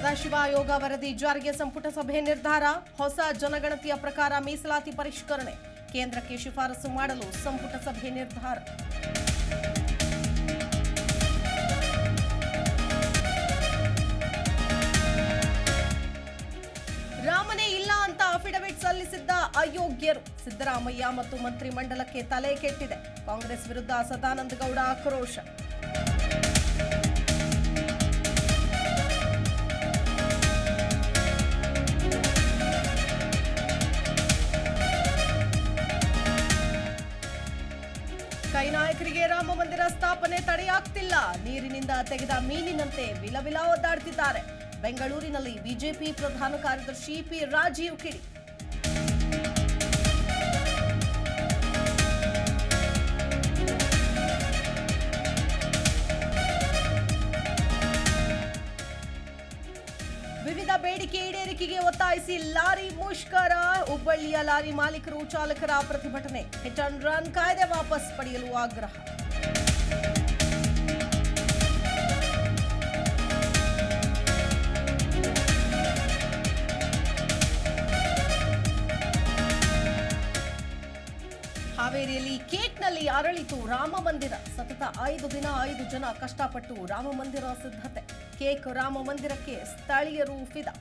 ಸದಾಶಿವ ಆಯೋಗ ವರದಿ ಜಾರಿಗೆ ಸಂಪುಟ ಸಭೆ ನಿರ್ಧಾರ. ಹೊಸ ಜನಗಣತಿಯ ಪ್ರಕಾರ ಮೀಸಲಾತಿ ಪರಿಷ್ಕರಣೆ. ಕೇಂದ್ರಕ್ಕೆ ಶಿಫಾರಸು ಮಾಡಲು ಸಂಪುಟ ಸಭೆ ನಿರ್ಧಾರ. ರಾಮನೇ ಇಲ್ಲ ಅಂತ ಅಫಿಡವಿಟ್ ಸಲ್ಲಿಸಿದ್ದ ಅಯೋಗ್ಯರು. ಸಿದ್ದರಾಮಯ್ಯ ಮತ್ತು ಮಂತ್ರಿಮಂಡಲಕ್ಕೆ ತಲೆ ಕೆಟ್ಟಿದೆ. ಕಾಂಗ್ರೆಸ್ ವಿರುದ್ಧ ಸದಾನಂದ ಗೌಡ ಕೈನಾಯಕರಿಗೆ ರಾಮ ಮಂದಿರ ಸ್ಥಾಪನೆ ತಡೆಯಾಗ್ತಿಲ್ಲ. ನೀರಿನಿಂದ ತೆಗೆದ ಮೀನಿನಂತೆ ವಿಲವಿಲ ಒದ್ದಾಡ್ತಿದ್ದಾರೆ ಬೆಂಗಳೂರಿನಲ್ಲಿ ಬಿಜೆಪಿ ಪ್ರಧಾನ ಕಾರ್ಯದರ್ಶಿ ಪಿ ರಾಜೀವ್ ಕಿಡಿ ವಿವಿಧ ಬೇಡಿಕೆ ಈಡೇರಿಕೆಗೆ ಒತ್ತಾಯಿಸಿ ಲಾರಿ ಮುಷ್ಕರ. ಹುಬ್ಬಳ್ಳಿಯ ಲಾರಿ ಮಾಲೀಕರು ಚಾಲಕರ ಪ್ರತಿಭಟನೆ. ಹಿಟ್ ಅಂಡ್ ರನ್ ಕಾಯ್ದೆ ವಾಪಸ್ ಪಡೆಯಲು ಆಗ್ರಹ. ಹಾವೇರಿಯಲ್ಲಿ ಕೇಕ್ನಲ್ಲಿ ಅರಳಿತು ರಾಮ ಮಂದಿರ. ಸತತ ಐದು ದಿನ ಐದು ಜನ ಕಷ್ಟಪಟ್ಟು ರಾಮ ಮಂದಿರ ಸಿದ್ಧತೆ. ಕೇಕ್ ರಾಮ ಮಂದಿರಕ್ಕೆ ಸ್ಥಳೀಯರು ಫಿದಾ